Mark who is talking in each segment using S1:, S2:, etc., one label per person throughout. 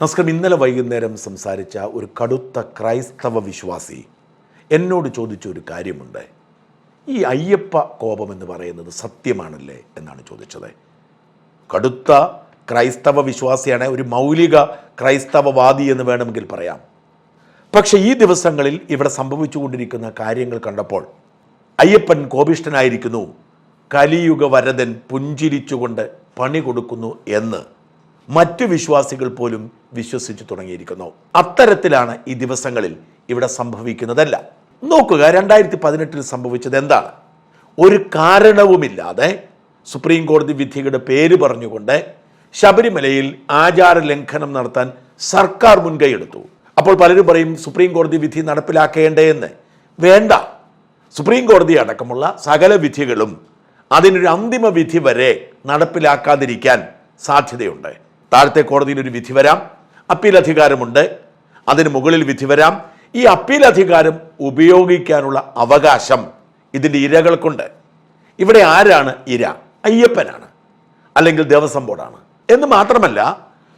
S1: നമസ്കാരം ഇന്നലെ വൈകുന്നേരം സംസാരിച്ച ഒരു കടുത്ത ക്രൈസ്തവ വിശ്വാസി എന്നോട് ചോദിച്ച ഒരു കാര്യമുണ്ട്. ഈ അയ്യപ്പ കോപം എന്ന് പറയുന്നത് സത്യമാണല്ലേ എന്നാണ് ചോദിച്ചത്. കടുത്ത ക്രൈസ്തവ വിശ്വാസിയാണ് ഒരു മൗലിക ക്രൈസ്തവവാദി എന്ന് വേണമെങ്കിൽ പറയാം. പക്ഷേ ഈ ദിവസങ്ങളിൽ ഇവിടെ സംഭവിച്ചുകൊണ്ടിരിക്കുന്ന കാര്യങ്ങൾ കണ്ടപ്പോൾ അയ്യപ്പൻ കോപിഷ്ഠനായിരിക്കുന്നു കലിയുഗ വരതൻ പുഞ്ചിരിച്ചുകൊണ്ട് പണി കൊടുക്കുന്നു എന്ന് മറ്റു വിശ്വാസികൾ പോലും വിശ്വസിച്ചു തുടങ്ങിയിരിക്കുന്നു. അത്തരത്തിലാണ് ഈ ദിവസങ്ങളിൽ ഇവിടെ സംഭവിക്കുന്നതല്ല. നോക്കുക രണ്ടായിരത്തി പതിനെട്ടിൽ സംഭവിച്ചത് എന്താണ്? ഒരു കാരണവുമില്ലാതെ സുപ്രീം കോടതി വിധിയുടെ പേര് പറഞ്ഞുകൊണ്ട് ശബരിമലയിൽ ആചാര ലംഘനം നടത്താൻ സർക്കാർ മുൻകൈയെടുത്തു അപ്പോൾ പലരും പറയും സുപ്രീം കോടതി വിധി നടപ്പിലാക്കേണ്ടേ എന്ന്. വേണ്ട. സുപ്രീം കോടതി അടക്കമുള്ള സകല വിധികളും അതിനൊരു അന്തിമ വിധി വരെ നടപ്പിലാക്കാതിരിക്കാൻ സാധ്യതയുണ്ട്. താഴത്തെ കോടതിയിൽ ഒരു വിധി വരാം. അപ്പീൽ അധികാരമുണ്ട്. അതിന് മുകളിൽ വിധി വരാം. ഈ അപ്പീൽ അധികാരം ഉപയോഗിക്കാനുള്ള അവകാശം ഇതിന്റെ ഇരകൾക്കുണ്ട്. ഇവിടെ ആരാണ് ഇര? അയ്യപ്പനാണ്. അല്ലെങ്കിൽ ദേവസ്വം ബോർഡാണ്. എന്ന് മാത്രമല്ല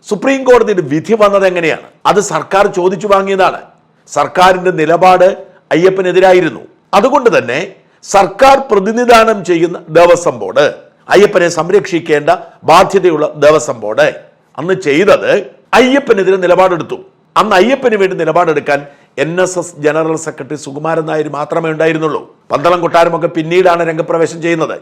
S1: സുപ്രീം കോടതിയുടെ വിധി വന്നത് എങ്ങനെയാണ്? അത് സർക്കാർ ചോദിച്ചു വാങ്ങിയതാണ്. സർക്കാരിന്റെ നിലപാട് അയ്യപ്പനെതിരായിരുന്നു. അതുകൊണ്ട് തന്നെ സർക്കാർ പ്രതിനിധാനം ചെയ്യുന്ന ദേവസ്വം ബോർഡ് അയ്യപ്പനെ സംരക്ഷിക്കേണ്ട ബാധ്യതയുള്ള ദേവസ്വം ബോർഡ് അന്ന് ചെയ്തത് അയ്യപ്പനെതിരെ നിലപാടെടുത്തു. അന്ന് അയ്യപ്പന് വേണ്ടി നിലപാടെടുക്കാൻ N S S general secretary Sukumaran Nair മാത്രമേ ഉണ്ടായിരുന്നുള്ളൂ. പന്തളം കൊട്ടാരമൊക്കെ പിന്നീടാണ് രംഗപ്രവേശം ചെയ്യുന്നത്.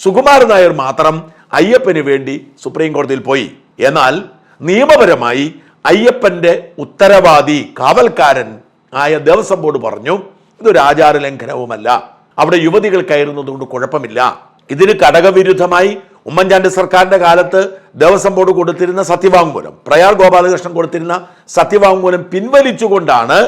S1: സുകുമാരൻ നായർ മാത്രം അയ്യപ്പന് വേണ്ടി സുപ്രീം കോടതിയിൽ പോയി. എന്നാൽ നിയമപരമായി അയ്യപ്പന്റെ ഉത്തരവാദി കാവൽക്കാരൻ ആയ ദേവസ്വം ബോർഡ് പറഞ്ഞു ഇതൊരു ആചാര ലംഘനവുമല്ല. അവിടെ യുവതികൾ കയറുന്നത് കൊണ്ട് കുഴപ്പമില്ല. ഇതിന് ഘടകവിരുദ്ധമായി ഉമ്മൻചാണ്ടി സർക്കാരിന്റെ കാലത്ത് ദേവസ്വം ബോർഡ് കൊടുത്തിരുന്ന സത്യവാങ്മൂലം പ്രയാർ ഗോപാലകൃഷ്ണൻ കൊടുത്തിരുന്ന സത്യവാങ്മൂലം പിൻവലിച്ചുകൊണ്ടാണ്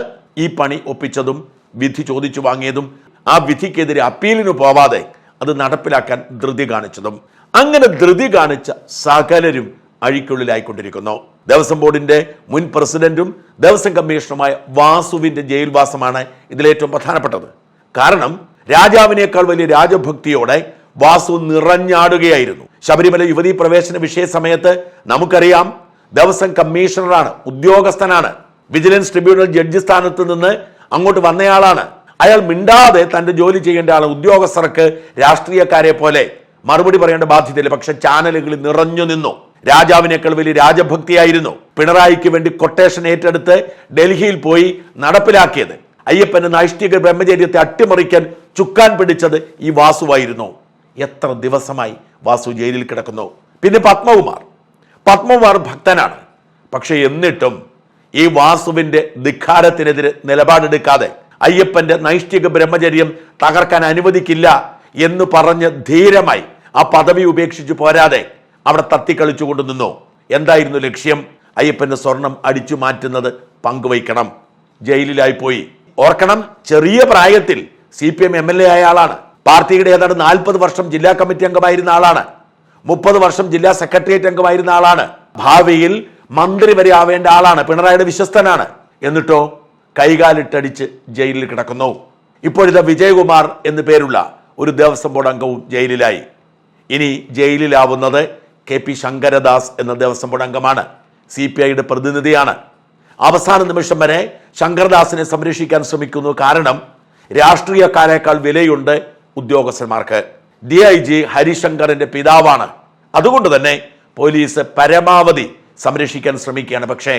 S1: ഈ പണി ഒപ്പിച്ചതും വിധി ചോദിച്ചു വാങ്ങിയതും ആ വിധിക്കെതിരെ അപ്പീലിന് പോവാതെ അത് നടപ്പിലാക്കാൻ ധൃതി കാണിച്ചതും. അങ്ങനെ ധൃതി കാണിച്ച സകലരും അഴിക്കുള്ളിലായിക്കൊണ്ടിരിക്കുന്നു. ദേവസ്വം ബോർഡിന്റെ മുൻ പ്രസിഡന്റും ദേവസ്വം കമ്മീഷണറുമായ വാസുവിന്റെ ജയിൽവാസമാണ് ഇതിലേറ്റവും പ്രധാനപ്പെട്ടത്. കാരണം രാജാവിനേക്കാൾ വലിയ രാജഭക്തിയോടെ വാസു നിറഞ്ഞാടുകയായിരുന്നു. ശബരിമല യുവതി പ്രവേശന വിഷയ സമയത്ത് നമുക്കറിയാം ദേവസ്വം കമ്മീഷണറാണ് ഉദ്യോഗസ്ഥനാണ്. വിജിലൻസ് ട്രിബ്യൂണൽ ജഡ്ജി സ്ഥാനത്ത് നിന്ന് അങ്ങോട്ട് വന്നയാളാണ്. അയാൾ മിണ്ടാതെ തന്റെ ജോലി ചെയ്യേണ്ട ആൾ ഉദ്യോഗസ്ഥർക്ക് രാഷ്ട്രീയക്കാരെ പോലെ. മറുപടി പറയേണ്ട ബാധ്യതയില്ല പക്ഷെ ചാനലുകളിൽ നിറഞ്ഞു നിന്നു. രാജാവിനേക്കാൾ വലിയ രാജഭക്തിയായിരുന്നു പിണറായിക്ക് വേണ്ടി കൊട്ടേഷൻ ഏറ്റെടുത്ത് ഡൽഹിയിൽ പോയി നടപ്പിലാക്കിയത്. അയ്യപ്പന്റെ നൈഷ്ഠിക ബ്രഹ്മചര്യത്തെ അട്ടിമറിക്കാൻ ചുക്കാൻ പിടിച്ചത് ഈ വാസുവായിരുന്നു. എത്ര ദിവസമായി വാസു ജയിലിൽ കിടക്കുന്നു. പിന്നെ പത്മകുമാർ. പത്മകുമാർ ഭക്തനാണ്. പക്ഷേ എന്നിട്ടും ഈ വാസുവിന്റെ ധിഖാരത്തിനെതിരെ നിലപാടെടുക്കാതെ അയ്യപ്പന്റെ നൈഷ്ഠിക ബ്രഹ്മചര്യം തകർക്കാൻ അനുവദിക്കില്ല എന്ന് പറഞ്ഞ് ധീരമായി ആ പദവി ഉപേക്ഷിച്ച് പോരാതെ അവിടെ തത്തിക്കളിച്ചുകൊണ്ട് നിന്നു. എന്തായിരുന്നു ലക്ഷ്യം? അയ്യപ്പന്റെ സ്വർണം അടിച്ചു മാറ്റുന്നത് പങ്കുവയ്ക്കണം. ജയിലിലായി പോയി. ഓർക്കണം ചെറിയ പ്രായത്തിൽ C P M M L A ആയ ആളാണ്. പാർട്ടിയുടെ ഏതാണ്ട് നാൽപ്പത് വർഷം ജില്ലാ കമ്മിറ്റി അംഗമായിരുന്ന ആളാണ്. മുപ്പത് വർഷം ജില്ലാ സെക്രട്ടേറിയറ്റ് അംഗമായിരുന്ന ആളാണ്. ഭാവിയിൽ മന്ത്രി വരെ ആവേണ്ട ആളാണ്. പിണറായിയുടെ വിശ്വസ്തനാണ്. എന്നിട്ടോ കൈകാലിട്ടടിച്ച് ജയിലിൽ കിടക്കുന്നു. ഇപ്പോഴത്തെ വിജയകുമാർ എന്നു പേരുള്ള ഒരു ദേവസ്വം ബോർഡ് അംഗവും ജയിലിലായി. ഇനി ജയിലിലാവുന്നത് കെ പി ശങ്കരദാസ് എന്ന ദേവസ്വം ബോർഡ് അംഗമാണ്. സി പി ഐയുടെ പ്രതിനിധിയാണ്. അവസാന നിമിഷം വരെ ശങ്കരദാസിനെ സംരക്ഷിക്കാൻ ശ്രമിക്കുന്നു. കാരണം രാഷ്ട്രീയക്കാരേക്കാൾ വിലയുണ്ട് ഉദ്യോഗസ്ഥന്മാർക്ക് ഡി ഐ ജി ഹരിശങ്കറിന്റെ പിതാവാണ്. അതുകൊണ്ട് തന്നെ പോലീസ് പരമാവധി സംരക്ഷിക്കാൻ ശ്രമിക്കുകയാണ്. പക്ഷേ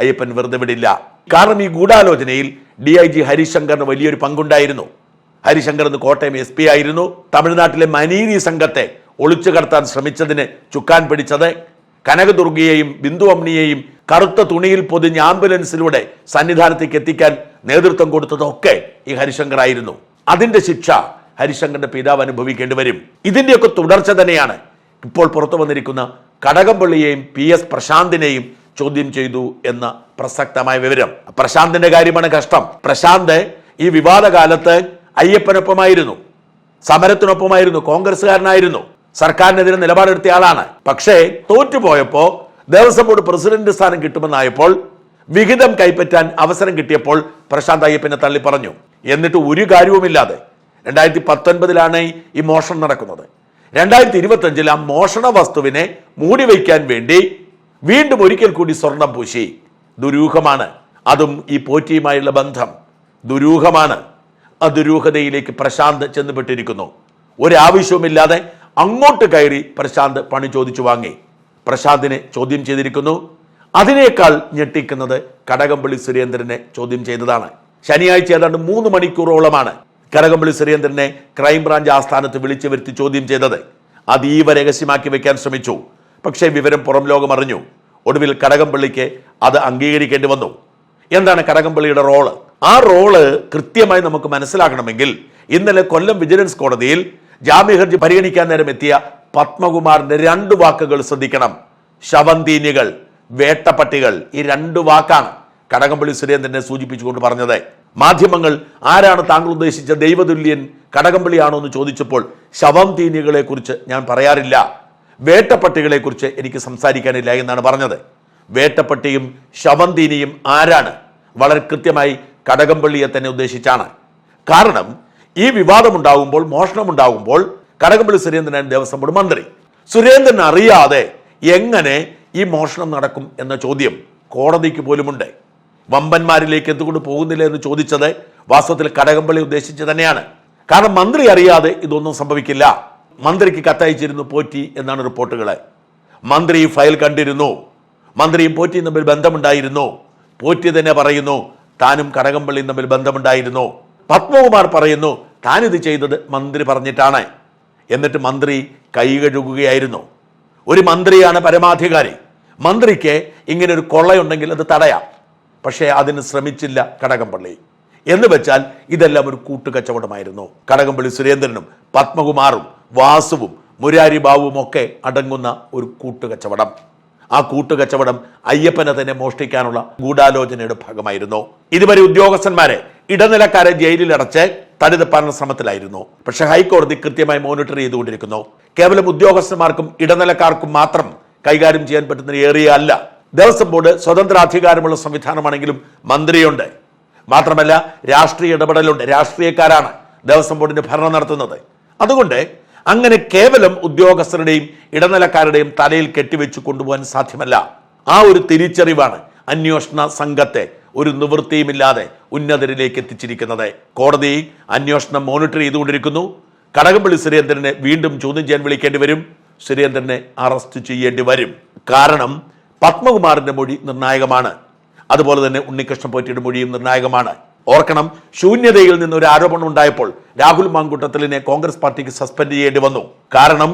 S1: അയ്യപ്പൻ വെറുതെ വിടില്ല. കാരണം ഈ ഗൂഢാലോചനയിൽ ഡി ഐ ജി ഹരിശങ്കറിന് വലിയൊരു പങ്കുണ്ടായിരുന്നു. ഹരിശങ്കർ എന്ന് കോട്ടയം എസ് പി ആയിരുന്നു. തമിഴ്നാട്ടിലെ മനീരി സംഘത്തെ ഒളിച്ചു കടത്താൻ ശ്രമിച്ചതിന് ചുക്കാൻ പിടിച്ചത് കനകദുർഗയെയും ബിന്ദു അമ്നിയെയും കറുത്ത തുണിയിൽ പൊതിഞ്ഞ ആംബുലൻസിലൂടെ സന്നിധാനത്തേക്ക് എത്തിക്കാൻ നേതൃത്വം കൊടുത്തതൊക്കെ ഈ ഹരിശങ്കർ ആയിരുന്നു. അതിന്റെ ശിക്ഷ ഹരിശങ്കറിന്റെ പിതാവ് അനുഭവിക്കേണ്ടി വരും. ഇതിന്റെയൊക്കെ തുടർച്ച തന്നെയാണ്. ഇപ്പോൾ പുറത്തു വന്നിരിക്കുന്ന കടകംപള്ളിയെയും പി എസ് പ്രശാന്തിനെയും ചോദ്യം ചെയ്തു എന്ന പ്രസക്തമായ വിവരം. പ്രശാന്തിന്റെ കാര്യമാണ് കഷ്ടം. പ്രശാന്ത് ഈ വിവാദ കാലത്ത് അയ്യപ്പനൊപ്പമായിരുന്നു. സമരത്തിനൊപ്പമായിരുന്നു. കോൺഗ്രസ്സുകാരനായിരുന്നു. സർക്കാരിനെതിരെ നിലപാടെടുത്തിയ ആളാണ്. പക്ഷേ തോറ്റുപോയപ്പോ ദേവസ്വം ബോർഡ് പ്രസിഡന്റ് സ്ഥാനം കിട്ടുമെന്നായപ്പോൾ വിഹിതം കൈപ്പറ്റാൻ അവസരം കിട്ടിയപ്പോൾ പ്രശാന്ത് അയ്യപ്പനെ തള്ളി പറഞ്ഞു എന്നിട്ട് ഒരു കാര്യവുമില്ലാതെ രണ്ടായിരത്തി പത്തൊൻപതിലാണ് ഈ മോഷണം നടക്കുന്നത്. രണ്ടായിരത്തി ഇരുപത്തി അഞ്ചിൽ ആ മോഷണ വസ്തുവിനെ മൂടി വയ്ക്കാൻ വേണ്ടി വീണ്ടും ഒരിക്കൽ കൂടി സ്വർണം പൂശി. ദുരൂഹമാണ്. അതും ഈ പോറ്റിയുമായുള്ള ബന്ധം. ദുരൂഹമാണ്. ആ ദുരൂഹതയിലേക്ക് പ്രശാന്ത് ചെന്നുപെട്ടിരിക്കുന്നു. ഒരാവശ്യവുമില്ലാതെ അങ്ങോട്ട് കയറി പ്രശാന്ത് പണി ചോദിച്ചു വാങ്ങി. പ്രശാന്തിനെ ചോദ്യം ചെയ്തിരിക്കുന്നു. അതിനേക്കാൾ ഞെട്ടിക്കുന്നത് കടകംപള്ളി സുരേന്ദ്രനെ ചോദ്യം ചെയ്തതാണ്. ശനിയാഴ്ച ഏതാണ്ട് മൂന്ന് മണിക്കൂറോളമാണ്. കടകംപള്ളി സുരേന്ദ്രനെ ക്രൈംബ്രാഞ്ച് ആസ്ഥാനത്ത് വിളിച്ചു വരുത്തി ചോദ്യം ചെയ്തത്. അതീവ രഹസ്യമാക്കി വെക്കാൻ ശ്രമിച്ചു. പക്ഷേ വിവരം പുറം ലോകം അറിഞ്ഞു. ഒടുവിൽ കടകംപള്ളിക്ക് അത് അംഗീകരിക്കേണ്ടി വന്നു. എന്താണ് കടകംപള്ളിയുടെ റോൾ? ആ റോൾ കൃത്യമായി നമുക്ക് മനസ്സിലാക്കണമെങ്കിൽ ഇന്നലെ കൊല്ലം വിജിലൻസ് കോടതിയിൽ ജാമ്യഹർജി പരിഗണിക്കാൻ നേരം എത്തിയ പത്മകുമാറിന്റെ രണ്ട് വാക്കുകൾ ശ്രദ്ധിക്കണം. ശവന്തീനികൾ വേട്ടപ്പട്ടികൾ ഈ രണ്ട് വാക്കാണ്. കടകംപള്ളി സുരേന്ദ്രനെ സൂചിപ്പിച്ചുകൊണ്ട് പറഞ്ഞത്. മാധ്യമങ്ങൾ ആരാണ് താങ്കൾ ഉദ്ദേശിച്ച ദൈവതുല്യൻ കടകംപള്ളിയാണോ എന്ന് ചോദിച്ചപ്പോൾ ശവം തീനികളെ കുറിച്ച് ഞാൻ പറയാറില്ല. വേട്ടപ്പട്ടികളെ കുറിച്ച് എനിക്ക് സംസാരിക്കാനില്ല എന്നാണ് പറഞ്ഞത്. വേട്ടപ്പട്ടിയും ശവന്തീനിയും ആരാണ്? വളരെ കൃത്യമായി കടകംപള്ളിയെ തന്നെ ഉദ്ദേശിച്ചാണ്. കാരണം ഈ വിവാദമുണ്ടാകുമ്പോൾ മോഷണമുണ്ടാകുമ്പോൾ കടകംപള്ളി സുരേന്ദ്രൻ ദേവസ്വം ബോർഡ് മന്ത്രി. സുരേന്ദ്രൻ അറിയാതെ എങ്ങനെ ഈ മോഷണം നടക്കും എന്ന ചോദ്യം കോടതിക്ക് പോലുമുണ്ട്. വമ്പന്മാരിലേക്ക് എന്തുകൊണ്ട് പോകുന്നില്ല എന്ന് ചോദിച്ചത് വാസ്തവത്തിൽ കടകംപള്ളി ഉദ്ദേശിച്ച് തന്നെയാണ്. കാരണം മന്ത്രി അറിയാതെ ഇതൊന്നും സംഭവിക്കില്ല. മന്ത്രിക്ക് കത്തയച്ചിരുന്നു പോറ്റി എന്നാണ് റിപ്പോർട്ടുകൾ മന്ത്രി ഈ ഫയൽ കണ്ടിരുന്നു. മന്ത്രിയും പോറ്റിയും തമ്മിൽ ബന്ധമുണ്ടായിരുന്നു. പോറ്റി തന്നെ പറയുന്നു താനും കടകംപള്ളിയും തമ്മിൽ ബന്ധമുണ്ടായിരുന്നു. പത്മകുമാർ പറയുന്നു താനിത് ചെയ്തത് മന്ത്രി പറഞ്ഞിട്ടാണ്. എന്നിട്ട് മന്ത്രി കൈ കഴുകുകയായിരുന്നു. ഒരു മന്ത്രിയാണ് പരമാധികാരി. മന്ത്രിക്ക് ഇങ്ങനെ ഒരു കൊള്ളയുണ്ടെങ്കിൽ അത് തടയാം. പക്ഷേ അതിന് ശ്രമിച്ചില്ല കടകംപള്ളി. എന്ന് വെച്ചാൽ ഇതെല്ലാം ഒരു കൂട്ടുകച്ചവടമായിരുന്നു. കടകംപള്ളി സുരേന്ദ്രനും പത്മകുമാറും വാസുവും മുരാരി ബാബുവും ഒക്കെ അടങ്ങുന്ന ഒരു കൂട്ടുകച്ചവടം. ആ കൂട്ടുകച്ചവടം അയ്യപ്പനെ തന്നെ മോഷ്ടിക്കാനുള്ള ഗൂഢാലോചനയുടെ ഭാഗമായിരുന്നു. ഇതുവരെ ഉദ്യോഗസ്ഥന്മാരെ ഇടനിലക്കാരെ ജയിലിലടച്ച് തടിതപ്പാനുള്ള ശ്രമത്തിലായിരുന്നു. പക്ഷേ ഹൈക്കോടതി കൃത്യമായി മോണിറ്റർ ചെയ്തുകൊണ്ടിരിക്കുന്നു. കേവലം ഉദ്യോഗസ്ഥന്മാർക്കും ഇടനിലക്കാർക്കും മാത്രം കൈകാര്യം ചെയ്യാൻ പറ്റുന്ന ഏറിയ അല്ല ദേവസ്വം ബോർഡ് സ്വതന്ത്ര അധികാരമുള്ള സംവിധാനമാണെങ്കിലും മന്ത്രിയുണ്ട്. മാത്രമല്ല രാഷ്ട്രീയ ഇടപെടലുണ്ട്. രാഷ്ട്രീയക്കാരാണ് ദേവസ്വം ബോർഡിന്റെ ഭരണം നടത്തുന്നത്. അതുകൊണ്ട് അങ്ങനെ കേവലം ഉദ്യോഗസ്ഥരുടെയും ഇടനിലക്കാരുടെയും തലയിൽ കെട്ടിവെച്ച് കൊണ്ടുപോകാൻ സാധ്യമല്ല. ആ ഒരു തിരിച്ചറിവാണ് അന്വേഷണ സംഘത്തെ ഒരു നിവൃത്തിയുമില്ലാതെ ഉന്നതരിലേക്ക് എത്തിച്ചിരിക്കുന്നത്. കോടതി അന്വേഷണം മോണിറ്റർ ചെയ്തുകൊണ്ടിരിക്കുന്നു. കടകംപള്ളി സുരേന്ദ്രനെ വീണ്ടും ചോദ്യം ചെയ്യാൻ വിളിക്കേണ്ടി വരും. സുരേന്ദ്രനെ അറസ്റ്റ് ചെയ്യേണ്ടി വരും. കാരണം പത്മകുമാറിന്റെ മൊഴി നിർണായകമാണ്. അതുപോലെ തന്നെ ഉണ്ണികൃഷ്ണൻ പോറ്റിയുടെ മൊഴിയും നിർണായകമാണ്. ഓർക്കണം ശൂന്യതയിൽ നിന്ന് ഒരു ആരോപണം ഉണ്ടായപ്പോൾ രാഹുൽ മാങ്കൂട്ടത്തിലിനെ കോൺഗ്രസ് പാർട്ടിക്ക് സസ്പെൻഡ് ചെയ്യേണ്ടി വന്നു. കാരണം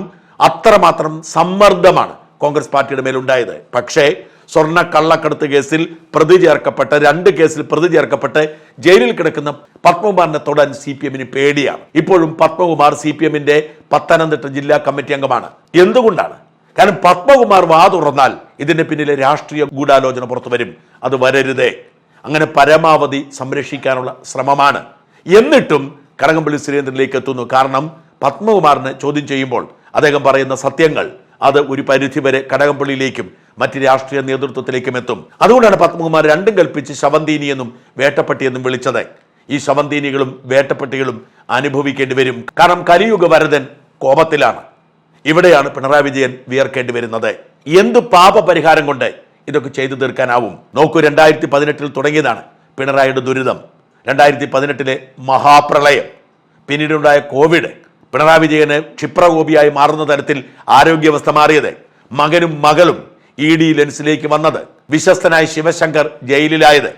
S1: അത്രമാത്രം സമ്മർദ്ദമാണ് കോൺഗ്രസ് പാർട്ടിയുടെ മേലുണ്ടായത്. പക്ഷേ സ്വർണ കള്ളക്കടത്ത് കേസിൽ പ്രതി ചേർക്കപ്പെട്ട രണ്ട് കേസിൽ പ്രതി ചേർക്കപ്പെട്ട് ജയിലിൽ കിടക്കുന്ന പത്മകുമാറിനെ തൊടാൻ സി പി എമ്മിന് പേടിയാണ്. ഇപ്പോഴും പത്മകുമാർ സി പി എമ്മിന്റെ പത്തനംതിട്ട ജില്ലാ കമ്മിറ്റി അംഗമാണ്. എന്തുകൊണ്ടാണ് കാരണം പത്മകുമാർ വാ തുറന്നാൽ ഇതിന്റെ പിന്നിലെ രാഷ്ട്രീയ ഗൂഢാലോചന പുറത്തു വരും. അത് വരരുതേ. അങ്ങനെ പരമാവധി സംരക്ഷിക്കാനുള്ള ശ്രമമാണ്. എന്നിട്ടും കടകംപള്ളി സുരേന്ദ്രനിലേക്ക് എത്തുന്നു. കാരണം പത്മകുമാറിനെ ചോദ്യം ചെയ്യുമ്പോൾ അദ്ദേഹം പറയുന്ന സത്യങ്ങൾ അത് ഒരു പരിധിവരെ കടകംപള്ളിയിലേക്കും മറ്റ് രാഷ്ട്രീയ നേതൃത്വത്തിലേക്കും എത്തും. അതുകൊണ്ടാണ് പത്മകുമാർ രണ്ടും കൽപ്പിച്ച് ശവന്തീനി എന്നും വേട്ടപ്പട്ടി എന്നും വിളിച്ചത്. ഈ ശവന്തീനികളും വേട്ടപ്പട്ടികളും അനുഭവിക്കേണ്ടി വരും. കാരണം കലിയുഗ വരതൻ കോപത്തിലാണ്. ഇവിടെയാണ് പിണറായി വിജയൻ വിയർക്കേണ്ടി വരുന്നത്. എന്ത് പാപപരിഹാരം കൊണ്ട് ഇതൊക്കെ ചെയ്തു തീർക്കാനാവും? നോക്കൂ രണ്ടായിരത്തി പതിനെട്ടിൽ തുടങ്ങിയതാണ് പിണറായിയുടെ ദുരിതം. രണ്ടായിരത്തി പതിനെട്ടിലെ മഹാപ്രളയം. പിന്നീടുണ്ടായ കോവിഡ്. പിണറായി വിജയന് ക്ഷിപ്രകോപിയായി മാറുന്ന തരത്തിൽ ആരോഗ്യാവസ്ഥ മാറിയത്. മകനും മകളും ഇ ഡി ലെൻസിലേക്ക് വന്നത്. വിശ്വസ്തനായ ശിവശങ്കർ ജയിലിലായത്.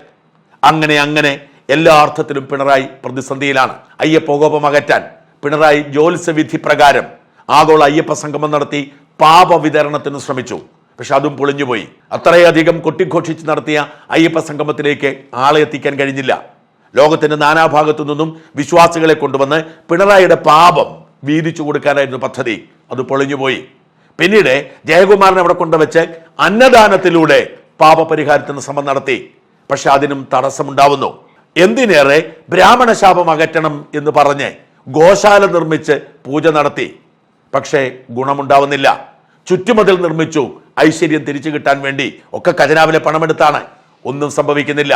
S1: അങ്ങനെ അങ്ങനെ എല്ലാ അർത്ഥത്തിലും പിണറായി പ്രതിസന്ധിയിലാണ്. അയ്യപ്പോകോപം അകറ്റാൻ പിണറായി ജ്യോത്സ്യവിധി പ്രകാരം ആഗോള അയ്യപ്പ സംഗമം നടത്തി പാപ വിതരണത്തിന് ശ്രമിച്ചു. പക്ഷെ അതും പൊളിഞ്ഞുപോയി. അത്രയധികം കൊട്ടിഘോഷിച്ച് നടത്തിയ അയ്യപ്പ സംഗമത്തിലേക്ക് ആളെ എത്തിക്കാൻ കഴിഞ്ഞില്ല. ലോകത്തിന്റെ നാനാഭാഗത്തു നിന്നും വിശ്വാസികളെ കൊണ്ടുവന്ന് പിണറായിയുടെ പാപം വീതിച്ചു കൊടുക്കാനായിരുന്നു പദ്ധതി. അത് പൊളിഞ്ഞുപോയി. പിന്നീട് ജയകുമാരൻ അവിടെ കൊണ്ടുവച്ച് അന്നദാനത്തിലൂടെ പാപപരിഹാരത്തിന് ശ്രമം നടത്തി. പക്ഷെ അതിനും തടസ്സമുണ്ടാവുന്നു. എന്തിനേറെ ബ്രാഹ്മണ ശാപം അകറ്റണം എന്ന് പറഞ്ഞ് ഗോശാല നിർമ്മിച്ച് പൂജ നടത്തി. പക്ഷേ ഗുണമുണ്ടാവുന്നില്ല. ചുറ്റുമതിൽ നിർമ്മിച്ചു. ഐശ്വര്യം തിരിച്ചു കിട്ടാൻ വേണ്ടി ഒക്കെ ഖജനാവിലെ പണമെടുത്താണ്. ഒന്നും സംഭവിക്കുന്നില്ല.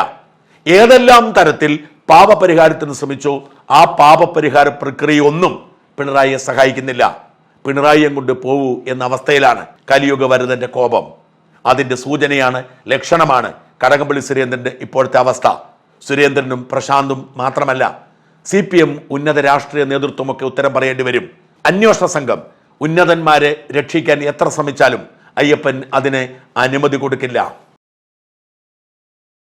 S1: ഏതെല്ലാം തരത്തിൽ പാപപരിഹാരത്തിന് ശ്രമിച്ചു ആ പാപപരിഹാര പ്രക്രിയ ഒന്നും പിണറായിയെ സഹായിക്കുന്നില്ല. പിണറായിയെ കൊണ്ട് പോവൂ എന്ന അവസ്ഥയിലാണ് കലിയുഗ വരദന്റെ കോപം. അതിന്റെ സൂചനയാണ് ലക്ഷണമാണ് കടകംപള്ളി സുരേന്ദ്രന്റെ ഇപ്പോഴത്തെ അവസ്ഥ. സുരേന്ദ്രനും പ്രശാന്തും മാത്രമല്ല സി പി എം ഉന്നത രാഷ്ട്രീയ നേതൃത്വമൊക്കെ ഉത്തരം പറയേണ്ടി വരും. അന്വേഷണ സംഘം ഉന്നതന്മാരെ രക്ഷിക്കാൻ എത്ര ശ്രമിച്ചാലും അയ്യപ്പൻ അതിന് അനുമതി കൊടുക്കില്ല.